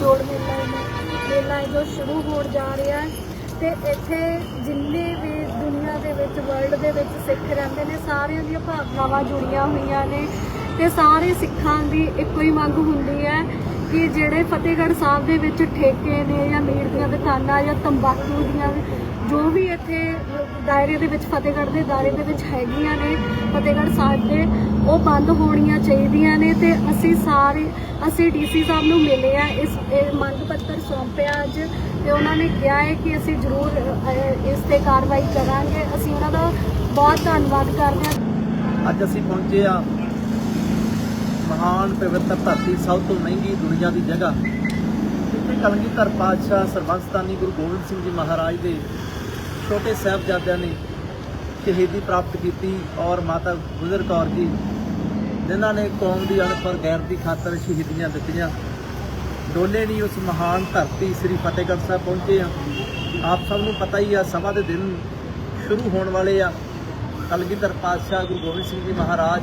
ਜੋੜ ਮੇਲਾ ਮੇਲਾ ਹੈ ਜੋ ਸ਼ੁਰੂ ਹੋਣ ਜਾ ਰਿਹਾ ਹੈ ਤੇ ਇੱਥੇ ਜਿੰਨੇ ਵੀ ਦੁਨੀਆ ਦੇ ਵਿੱਚ ਵਰਲਡ ਦੇ ਵਿੱਚ ਸਿੱਖ ਰਹਿੰਦੇ ਨੇ, ਸਾਰਿਆਂ ਦੀਆਂ ਭਾਵਨਾਵਾਂ ਜੁੜੀਆਂ ਹੋਈਆਂ ਨੇ ਤੇ ਸਾਰੇ ਸਿੱਖਾਂ ਦੀ ਇੱਕੋ ਹੀ ਮੰਗ ਹੁੰਦੀ ਹੈ ਕਿ ਜਿਹੜੇ ਫਤਿਹਗੜ੍ਹ ਸਾਹਿਬ ਦੇ ਵਿੱਚ ਠੇਕੇ ਨੇ ਜਾਂ ਮੀਟ ਦੀਆਂ ਦੁਕਾਨਾਂ ਜਾਂ ਤੰਬਾਕੂ ਦੀਆਂ ਜੋ ਵੀ ਇੱਥੇ ਦਾਇਰੇ ਦੇ ਵਿੱਚ ਫਤਿਹਗੜ੍ਹ ਦੇ ਦਾਇਰੇ ਦੇ ਵਿੱਚ ਹੈਗੀਆਂ ਨੇ, ਫਤਿਹਗੜ੍ਹ ਸਾਹਿਬ ਦੇ, ਉਹ ਬੰਦ ਹੋਣੀਆਂ ਚਾਹੀਦੀਆਂ ਨੇ ਤੇ ਅਸੀਂ ਸਾਰੇ, ਅਸੀਂ ਡੀਸੀ ਸਾਹਿਬ ਨੂੰ ਮਿਲੇ ਆ, ਇਸ, ਇਹ ਮੰਗ ਪੱਤਰ ਸੌਂਪਿਆ ਅੱਜ ਤੇ ਉਹਨਾਂ ਨੇ ਕਿਹਾ ਹੈ ਕਿ ਅਸੀਂ ਜ਼ਰੂਰ ਇਸ ਤੇ ਕਾਰਵਾਈ ਕਰਾਂਗੇ। ਅਸੀਂ ਉਹਨਾਂ ਦਾ ਬਹੁਤ ਧੰਨਵਾਦ ਕਰਦੇ ਹਾਂ। ਅੱਜ ਅਸੀਂ ਪਹੁੰਚੇ ਆ ਮਹਾਨ ਪਵਿੱਤਰ ਧਰਤੀ ਸਭ ਤੋਂ ਮਹਿੰਗੀ ਦੁਨੀਆ ਦੀ ਜਗ੍ਹਾ। ਜਿੱਥੇ ਕਲਗੀਧਰ ਪਾਤਸ਼ਾਹ ਸਰਬੰਸਤਾਨੀ ਗੁਰੂ ਗੋਬਿੰਦ ਸਿੰਘ ਜੀ ਮਹਾਰਾਜ ਦੇ ਛੋਟੇ ਸਾਹਿਬਜ਼ਾਦਿਆਂ ਨੇ ਸ਼ਹੀਦੀ ਪ੍ਰਾਪਤ ਕੀਤੀ ਔਰ ਮਾਤਾ ਗੁਜਰ ਕੌਰ ਜੀ, ਜਿਨ੍ਹਾਂ ਨੇ ਕੌਮ ਦੀ ਅਣਪਰ ਗੈਰ ਦੀ ਖਾਤਰ ਸ਼ਹੀਦੀਆਂ ਦਿੱਤੀਆਂ। ਡੋਲੇ ਦੀ ਉਸ ਮਹਾਨ ਧਰਤੀ ਸ੍ਰੀ ਫਤਿਹਗੜ੍ਹ ਸਾਹਿਬ ਪਹੁੰਚੇ ਆ ਆਪ ਸਭ ਨੂੰ ਪਤਾ ਹੀ ਆ ਸਭਾ ਦੇ ਦਿਨ ਸ਼ੁਰੂ ਹੋਣ ਵਾਲੇ ਆ। ਕਲਗੀਧਰ ਪਾਤਸ਼ਾਹ ਗੁਰੂ ਗੋਬਿੰਦ ਸਿੰਘ ਜੀ ਮਹਾਰਾਜ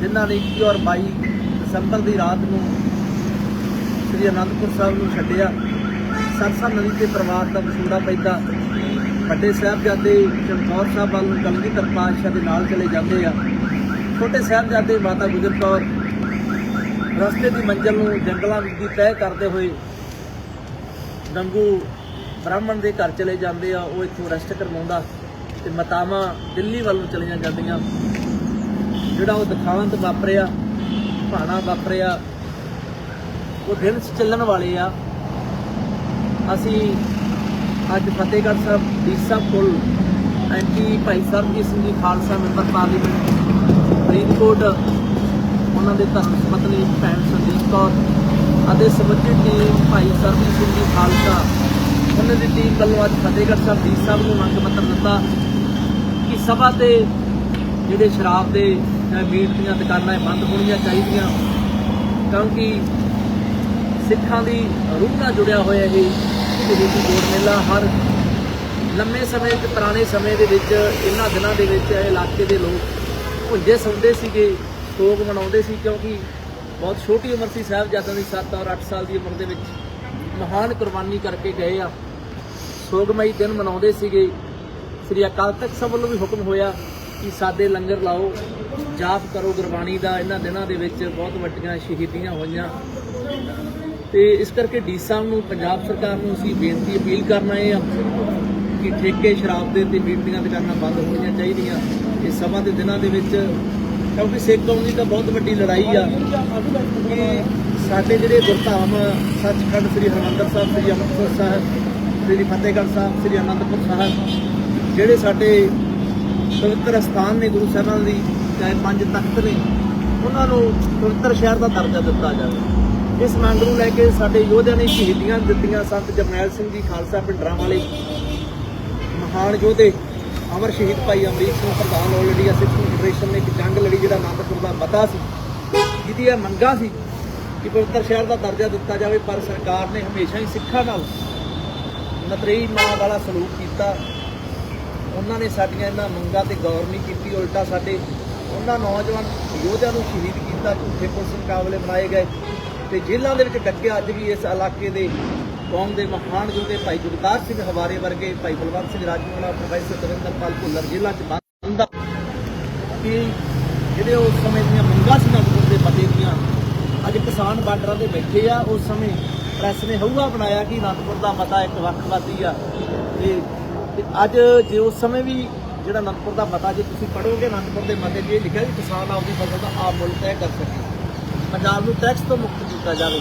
ਜਿਨ੍ਹਾਂ ਨੇ 21 ਔਰ 22 ਦਸੰਬਰ ਦੀ ਰਾਤ ਨੂੰ ਸ੍ਰੀ ਅਨੰਦਪੁਰ ਸਾਹਿਬ ਨੂੰ ਛੱਡਿਆ। ਸਰਸਾ ਨਦੀ ਤੇ ਪਰਿਵਾਰ ਦਾ ਵਿਛੋੜਾ ਪੈਂਦਾ। ਵੱਡੇ ਸਾਹਿਬਜ਼ਾਦੇ ਚਮਕੌਰ ਸਾਹਿਬ ਵੱਲ ਨੂੰ ਕਲਗੀਧਰ ਪਾਤਸ਼ਾਹ ਦੇ ਨਾਲ ਚਲੇ ਜਾਂਦੇ ਆ। ਛੋਟੇ ਸਾਹਿਬਜ਼ਾਦੇ ਮਾਤਾ ਗੁਜਰ ਕੌਰ ਰਸਤੇ ਦੀ ਮੰਜ਼ਲ ਨੂੰ ਜੰਗਲਾਂ ਦੀ ਤੈਅ ਕਰਦੇ ਹੋਏ ਗੰਗੂ ਬ੍ਰਾਹਮਣ ਦੇ ਘਰ ਚਲੇ ਜਾਂਦੇ ਆ। ਉਹ ਇੱਥੋਂ ਰੈਸਟ ਕਰਵਾਉਂਦਾ ਤੇ ਮਤਾਵਾਂ ਦਿੱਲੀ ਵੱਲ ਨੂੰ ਚਲੀਆਂ ਜਾਂਦੀਆਂ। ਜਿਹੜਾ ਉਹ ਦਿਖਾਵੰਤ ਵਾਪਰਿਆ, ਭਾਣਾ ਵਾਪਰਿਆ, ਉਹ ਦਿਨ ਚ ਚੱਲਣ ਵਾਲੇ ਆ। ਅਸੀਂ ਅੱਜ ਫਤਿਹਗੜ੍ਹ ਸਾਹਿਬ ਡੀਸਾ ਪੁਲ anti Bhai Sarabjit Singh ji Khalsa member parliament Faridkot ਉਹਨਾਂ ਦੇ ਧਰਮ ਪਤਨੀ ਭੈਣ ਸੰਦੀਪ ਕੌਰ ਅਤੇ ਸਮੁੱਚੀ ਟੀਮ ਭਾਈ ਸਰਬਜੀਤ ਸਿੰਘ ਜੀ ਖਾਲਸਾ, ਉਹਨਾਂ ਦੀ ਟੀਮ ਵੱਲੋਂ ਅੱਜ ਫਤਿਹਗੜ੍ਹ ਸਾਹਿਬ ਡੀਸਾ ਸਾਹਿਬ ਨੂੰ ਮੰਗ ਪੱਤਰ ਦਿੱਤਾ ਕਿ ਸਭਾ ਤੇ ਜਿਹੜੇ ਸ਼ਰਾਬ ਦੇ ਜਾਂ ਮੀਟ ਦੀਆਂ ਦੁਕਾਨਾਂ ਬੰਦ ਹੋਣੀਆਂ ਚਾਹੀਦੀਆਂ। ਕਿਉਂਕਿ ਸਿੱਖਾਂ ਦੀ ਰੂਹ ਨਾਲ ਜੁੜਿਆ ਹੋਇਆ ਇਹ ਸ਼ਹੀਦੀ ਜੋੜ ਮੇਲਾ ਹਰ ਲੰਮੇ ਸਮੇਂ ਤੇ ਪੁਰਾਣੇ ਸਮੇਂ ਦੇ ਵਿੱਚ, ਇਹਨਾਂ ਦਿਨਾਂ ਦੇ ਵਿੱਚ ਇਹ ਇਲਾਕੇ ਦੇ ਲੋਕ ਭੁੰਜੇ ਸੌਂਦੇ ਸੀਗੇ ਸੋਗ ਮਨਾਉਂਦੇ ਸੀ ਕਿਉਂਕਿ ਬਹੁਤ ਛੋਟੀ ਉਮਰ ਸੀ ਸਾਹਿਬਜ਼ਾਦਿਆਂ ਦੀ 7 ਔਰ 8 ਸਾਲ ਦੀ ਉਮਰ ਦੇ ਵਿੱਚ। ਮਹਾਨ ਕੁਰਬਾਨੀ ਕਰਕੇ ਗਏ ਆ। ਸੋਗਮਈ ਦਿਨ ਮਨਾਉਂਦੇ ਸੀਗੇ। ਸ੍ਰੀ ਅਕਾਲ ਤਖਤ ਸਾਹਿਬ ਵੱਲੋਂ ਵੀ ਹੁਕਮ ਹੋਇਆ ਕਿ ਸਾਦੇ ਲੰਗਰ ਲਾਓ। ਜਾਪ ਕਰੋ ਗੁਰਬਾਣੀ ਦਾ, ਇਹਨਾਂ ਦਿਨਾਂ ਦੇ ਵਿੱਚ ਬਹੁਤ ਵੱਡੀਆਂ ਸ਼ਹੀਦੀਆਂ ਹੋਈਆਂ। ਤੇ ਇਸ ਕਰਕੇ ਡੀ ਸਾਹਿਬ ਨੂੰ, ਪੰਜਾਬ ਸਰਕਾਰ ਨੂੰ ਅਸੀਂ ਬੇਨਤੀ, ਅਪੀਲ ਕਰਨਾ ਆਏ ਆ ਕਿ ਠੇਕੇ, ਸ਼ਰਾਬ ਦੇ ਤੇ ਮੀਟ ਦੀਆਂ ਦੁਕਾਨਾਂ ਬੰਦ ਹੋਣੀਆਂ ਚਾਹੀਦੀਆਂ। ਇਹ ਸਭਾ ਦੇ ਦਿਨਾਂ ਦੇ ਵਿੱਚ, ਕਿਉਂਕਿ ਸਿੱਖ ਕੌਮ ਦੀ ਤਾਂ ਬਹੁਤ ਵੱਡੀ ਲੜਾਈ ਆ। ਕਿ ਸਾਡੇ ਜਿਹੜੇ ਗੁਰਧਾਮ, ਸੱਚਖੰਡ ਸ੍ਰੀ ਹਰਿਮੰਦਰ ਸਾਹਿਬ, ਸ੍ਰੀ ਅੰਮ੍ਰਿਤਸਰ ਸਾਹਿਬ, ਸ੍ਰੀ ਫਤਿਹਗੜ੍ਹ ਸਾਹਿਬ, ਸ੍ਰੀ ਅਨੰਦਪੁਰ ਸਾਹਿਬ, ਜਿਹੜੇ ਸਾਡੇ ਪਵਿੱਤਰ ਸਥਾਨ ਨੇ ਗੁਰੂ ਸਾਹਿਬਾਂ ਦੀ ਚਾਹੇ ਪੰਜ ਤਖਤ ਨੇ, ਉਹਨਾਂ ਨੂੰ ਪਵਿੱਤਰ ਸ਼ਹਿਰ ਦਾ ਦਰਜਾ ਦਿੱਤਾ ਜਾਵੇ। ਇਸ ਮੰਗ ਨੂੰ ਲੈ ਕੇ ਸਾਡੇ ਯੋਧਿਆਂ ਨੇ ਸ਼ਹੀਦੀਆਂ ਦਿੱਤੀਆਂ ਸੰਤ ਜਰਨੈਲ ਸਿੰਘ ਜੀ ਖਾਲਸਾ ਪਿੰਡਰਾਂ ਵਾਲੇ ਮਹਾਨ ਯੋਧੇ, ਅਮਰ ਸ਼ਹੀਦ ਭਾਈ ਅਮਰੀਕ ਸਿੰਘ ਪ੍ਰਧਾਨ ਆਲ ਇੰਡੀਆ ਸਿੱਖ ਫੈਡਰੇਸ਼ਨ ਨੇ ਇੱਕ ਜੰਗ ਲੜੀ ਜਿਹੜਾ ਆਨੰਦਪੁਰ ਦਾ ਮਤਾ ਸੀ। ਜਿਹਦੀ ਇਹ ਮੰਗਾਂ ਸੀ ਕਿ ਪਵਿੱਤਰ ਸ਼ਹਿਰ ਦਾ ਦਰਜਾ ਦਿੱਤਾ ਜਾਵੇ, ਪਰ ਸਰਕਾਰ ਨੇ ਹਮੇਸ਼ਾ ਹੀ ਸਿੱਖਾਂ ਨਾਲ ਨਤਰੇਈ ਮਾਂ ਵਾਲਾ ਸਲੂਕ ਕੀਤਾ। ਉਹਨਾਂ ਨੇ ਸਾਡੀਆਂ ਇਹਨਾਂ ਮੰਗਾਂ ਤੇ ਗੌਰ ਨਹੀਂ ਕੀਤੀ, ਉਲਟਾ ਸਾਡੇ ਉਹਨਾਂ ਨੌਜਵਾਨ ਯੋਧਿਆਂ ਨੂੰ ਸ਼ਹੀਦ ਕੀਤਾ, ਝੂਠੇ ਪੁਲਿਸ ਮੁਕਾਬਲੇ ਬਣਾਏ ਗਏ ਤੇ ਜੇਲ੍ਹਾਂ ਦੇ ਵਿੱਚ ਡੱਕਿਆ ਅੱਜ ਵੀ ਇਸ ਇਲਾਕੇ ਦੇ ਕੌਮ ਦੇ ਮਹਾਨ ਯੋਧੇ ਭਾਈ ਗੁਰਦਾਰ ਸਿੰਘ ਹਵਾਰੇ ਵਰਗੇ ਭਾਈ ਬਲਵੰਤ ਸਿੰਘ ਰਾਜੂਵਾਲਾ ਪ੍ਰੋਫੈਸਰ ਦਵਿੰਦਰਪਾਲ ਭੁੱਲਰ ਜੇਲ੍ਹਾਂ 'ਚ ਬੰਦ ਕਿ ਜਿਹੜੇ ਉਸ ਸਮੇਂ ਦੀਆਂ ਮੰਗਾਂ ਸੀ ਨਗਰ ਦੇ ਪਤੇ ਦੀਆਂ, ਅੱਜ ਕਿਸਾਨ ਬਾਰਡਰਾਂ ਤੇ ਬੈਠੇ ਆ, ਉਸ ਸਮੇਂ ਪ੍ਰੈਸ ਨੇ ਹਊਆ ਬਣਾਇਆ ਕਿ ਅਨੰਦਪੁਰ ਦਾ ਮਤਾ ਇੱਕ ਵੱਖਵਾਦੀ ਆ। ਤੇ ਤੇ ਅੱਜ ਜੇ ਉਸ ਸਮੇਂ ਵੀ ਜਿਹੜਾ ਅਨੰਦਪੁਰ ਦਾ ਮਤਾ, ਜੇ ਤੁਸੀਂ ਪੜੋਗੇ ਅਨੰਦਪੁਰ ਦੇ ਮਤੇ 'ਚ ਇਹ ਲਿਖਿਆ ਵੀ ਕਿਸਾਨ ਆਪਦੀ ਫਸਲ ਦਾ ਆਪ ਮੁੱਲ ਤੈਅ ਕਰ ਸਕੇ, ਪੰਜਾਬ ਨੂੰ ਟੈਕਸ ਤੋਂ ਮੁਕਤ ਕੀਤਾ ਜਾਵੇ,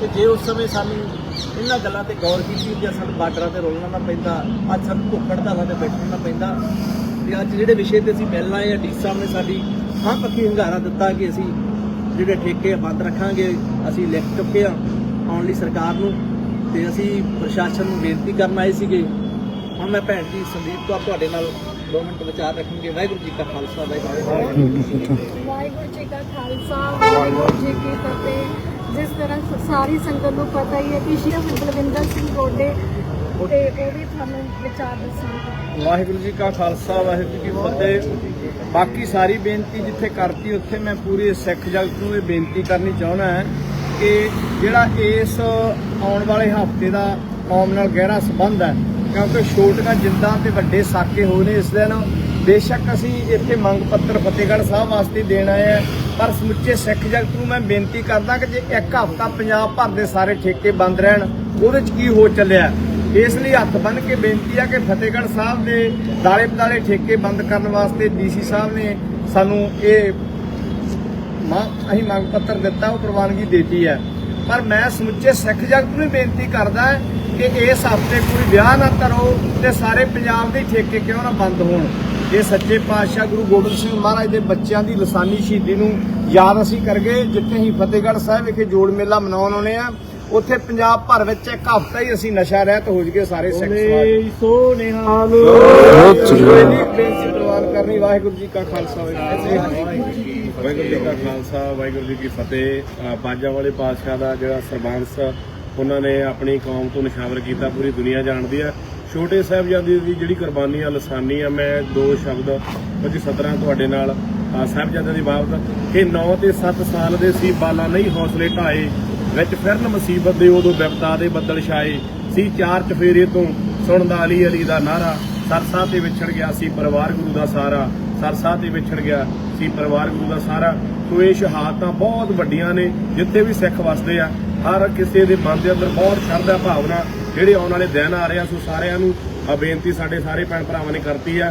ਤੇ ਜੇ ਉਸ ਸਮੇਂ ਸਾਨੂੰ ਇਹਨਾਂ ਗੱਲਾਂ ਤੇ ਗੌਰ ਕੀਤੀ ਜਾਂ ਸਾਨੂੰ ਬਾਰਡਰਾਂ ਤੇ ਰੋਲਣਾ ਨਾ ਪੈਂਦਾ, ਅੱਜ ਸਾਨੂੰ ਭੁੱਖ ਹੜਤਾਲਾਂ ਤੇ ਬੈਠਣਾ ਨਾ ਪੈਂਦਾ, ਤੇ ਅੱਜ ਜਿਹੜੇ ਵਿਸ਼ੇ ਤੇ ਅਸੀਂ ਮਿਲਣ ਆਏ ਆ, ਡੀ ਸਾਹਿਬ ਨੇ ਸਾਡੀ ਹਾਂ ਪੱਕੀ ਹੰਗਾਰਾ ਦਿੱਤਾ ਕਿ ਅਸੀਂ ਜਿਹੜੇ ਠੇਕੇ ਬੰਦ ਰੱਖਾਂਗੇ, ਅਸੀਂ ਲਿਖ ਚੁੱਕੇ ਆ ਆਉਣ ਲਈ ਸਰਕਾਰ ਨੂੰ, ਤੇ ਅਸੀਂ ਪ੍ਰਸ਼ਾਸਨ ਨੂੰ ਬੇਨਤੀ ਕਰਨ ਆਏ ਸੀਗੇ। ਹੁਣ ਮੈਂ ਭੈਣ ਜੀ ਸੰਦੀਪ ਤੋਂ ਤੁਹਾਡੇ ਨਾਲ 2 ਮਿੰਟ ਵਿਚਾਰ ਰੱਖਾਂਗੇ ਵਾਹਿਗੁਰੂ ਜੀ ਕਾ ਖਾਲਸਾ ਵਾਹਿਗੁਰੂ ਜੀ ਕੀ ਫਤਿਹ। ਵਾਹਿਗੁਰੂ ਜੀ ਕਾ ਖਾਲਸਾ ਵਾਹਿਗੁਰੂ ਜੀ ਕੀ ਫਤਿਹ। ਜਿਸ ਤਰ੍ਹਾਂ ਸਾਰੀ ਸੰਗਤ ਨੂੰ ਪਤਾ ਹੀ ਹੈ ਕਿ ਸ਼੍ਰੀ ਬਲਵਿੰਦਰ ਸਿੰਘ ਗੋਡੇ ਤੇ ਉਹ ਵੀ ਤੁਹਾਨੂੰ ਵਿਚਾਰ ਦੱਸਣਗੇ। ਵਾਹਿਗੁਰੂ ਜੀ ਕਾ ਖਾਲਸਾ ਵਾਹਿਗੁਰੂ ਜੀ ਕੀ ਫਤਿਹ। ਬਾਕੀ ਸਾਰੀ ਬੇਨਤੀ ਜਿੱਥੇ ਕਰਤੀ ਉੱਥੇ ਮੈਂ ਪੂਰੀ ਸਿੱਖ ਜਗਤ ਨੂੰ ਇਹ ਬੇਨਤੀ ਕਰਨੀ ਚਾਹੁੰਦਾ ਹਾਂ ਕਿ ਜਿਹੜਾ ਇਸ ਆਉਣ ਵਾਲੇ ਹਫ਼ਤੇ ਦਾ ਕੌਮ ਨਾਲ ਗਹਿਰਾ ਸੰਬੰਧ ਹੈ ਕਿਉਂਕਿ ਛੋਟੀਆਂ ਜਿੰਦਾਂ ਤੇ ਵੱਡੇ ਸਾਕੇ ਹੋਏ ਨੇ ਇਸ ਦਿਨ। ਬੇਸ਼ੱਕ ਅਸੀਂ ਇੱਥੇ ਮੰਗ ਪੱਤਰ ਫਤਿਹਗੜ੍ਹ ਸਾਹਿਬ ਵਾਸਤੇ ਦੇਣ ਆਏ ਆ ਪਰ ਸਮੁੱਚੇ ਸਿੱਖ ਜਗਤ ਨੂੰ ਮੈਂ ਬੇਨਤੀ ਕਰਦਾ ਕਿ ਜੇ ਇੱਕ ਹਫਤਾ ਪੰਜਾਬ ਭਰ ਦੇ ਸਾਰੇ ਠੇਕੇ ਬੰਦ ਰਹਿਣ, ਉਹਦੇ 'ਚ ਕੀ ਹੋ ਚੱਲਿਆ? ਇਸ ਲਈ ਹੱਥ ਬੰਨ ਕੇ ਬੇਨਤੀ ਆ ਕਿ ਫਤਿਹਗੜ੍ਹ ਸਾਹਿਬ ਦੇ ਦਾਲੇ ਪਦਾਲੇ ਠੇਕੇ ਬੰਦ ਕਰਨ ਵਾਸਤੇ ਡੀਸੀ ਸਾਹਿਬ ਨੇ ਸਾਨੂੰ ਇਹ ਮਾਂ, ਅਸੀਂ ਮੰਗ ਪੱਤਰ ਦਿੱਤਾ, ਉਹ ਪ੍ਰਵਾਨਗੀ ਦੇਤੀ ਹੈ। ਪਰ ਮੈਂ ਸਮੁੱਚੇ ਸਿੱਖ ਜਗਤ ਨੂੰ ਵੀ ਬੇਨਤੀ ਕਰਦਾ ਕਿ ਇਸ ਹਫ਼ਤੇ ਕੋਈ ਵਿਆਹ ਨਾ ਕਰੋ ਤੇ ਸਾਰੇ ਪੰਜਾਬ ਦੇ ਠੇਕੇ ਕਿਉਂ ਨਾ ਬੰਦ ਹੋਣ? ਇਹ ਸੱਚੇ ਪਾਤਸ਼ਾਹ ਗੁਰੂ ਗੋਬਿੰਦ ਸਿੰਘ ਮਹਾਰਾਜ ਦੇ ਬੱਚਿਆਂ ਦੀ ਲਸਾਨੀ ਸ਼ਹੀਦੀ ਨੂੰ ਯਾਦ ਅਸੀਂ ਕਰਗੇ ਜਿੱਥੇ ਅਸੀਂ ਫਤਿਹਗੜ੍ਹ ਸਾਹਿਬ ਵਿਖੇ ਜੋੜ ਮੇਲਾ ਮਨਾਉਣ ਆਉਣੇ ਆ ਉੱਥੇ ਪੰਜਾਬ ਭਰ ਵਿੱਚ ਇੱਕ ਹਫ਼ਤਾ ਹੀ ਅਸੀਂ ਨਸ਼ਾ ਰਹਿਤ ਹੋ ਜਗੇ ਸਾਰੇ ਸਿੱਖ ਸਮਾਜ ਸੋ ਨਿਹਾਲ ਬੇਨਤੀ ਪ੍ਰਵਾਨ ਕਰਨੀ ਵਾਹਿਗੁਰੂ ਜੀ ਕਾ ਖਾਲਸਾ ਵਾਹਿਗੁਰੂ ਜੀ ਕੀ ਫਤਿਹ। ਵਾਹਿਗੁਰੂ ਜੀ ਕਾ ਖਾਲਸਾ ਵਾਹਿਗੁਰੂ ਜੀ ਕੀ ਫਤਿਹ ਬਾਜਾਂ ਵਾਲੇ ਪਾਤਸ਼ਾਹ ਦਾ ਜਿਹੜਾ ਸਰਬੰਸ ਉਹਨਾਂ ਨੇ ਆਪਣੀ ਕੌਮ ਤੋਂ ਨਿਸ਼ਾਵਰ ਕੀਤਾ, ਪੂਰੀ ਦੁਨੀਆ ਜਾਣਦੀ ਹੈ ਛੋਟੇ ਸਾਹਿਬਜ਼ਾਦੇ ਦੀ ਜਿਹੜੀ ਕੁਰਬਾਨੀ ਆ, ਲਸਾਨੀ ਆ, ਮੈਂ ਦੋ ਸ਼ਬਦ ਕੁਝ ਸਤਰਾਂ ਤੁਹਾਡੇ ਨਾਲ ਸਾਹਿਬਜ਼ਾਦਿਆਂ ਦੀ ਬਾਬਤ। ਕਿ 9 ਤੇ 7 ਸਾਲ ਦੇ ਸੀ, ਬਾਲਾ ਨਹੀਂ ਹੌਸਲੇ ਢਾਏ, ਵਿੱਚ ਫਿਰਨ ਮੁਸੀਬਤ ਦੇ ਉਦੋਂ ਵਿਪਤਾ ਦੇ ਬੱਦਲ ਛਾਏ। ਸੀ ਚਾਰ ਚਫੇਰੇ ਤੋਂ ਸੁਣਦਾ ਅਲੀ ਅਲੀ ਦਾ ਨਾਰਾ। ਸਰਸਾ ਤੇ ਵਿਛੜ ਗਿਆ ਸੀ ਪਰਿਵਾਰ ਗੁਰੂ ਦਾ ਸਾਰਾ। ਸਰਸਾ ਤੇ ਵਿਛੜ ਗਿਆ ਸੀ ਪਰਿਵਾਰ ਗੁਰੂ ਦਾ ਸਾਰਾ। ਸੋ ਇਹ ਸ਼ਹਾਦਤਾਂ ਬਹੁਤ ਵੱਡੀਆਂ ਨੇ, ਜਿੱਥੇ ਵੀ ਸਿੱਖ ਵਸਦੇ ਆ। ਹਰ ਕਿਸੇ ਦੇ ਮਨ ਦੇ ਅੰਦਰ ਬਹੁਤ ਸ਼ਰਧਾ ਭਾਵਨਾ ਜਿਹੜੇ ਆਉਣ ਵਾਲੇ ਦਿਨ ਆ ਰਹੇ ਆ, ਸੋ ਸਾਰਿਆਂ ਨੂੰ ਆ ਬੇਨਤੀ ਸਾਡੇ ਸਾਰੇ ਭੈਣ ਭਰਾਵਾਂ ਨੇ ਕਰਤੀ ਆ।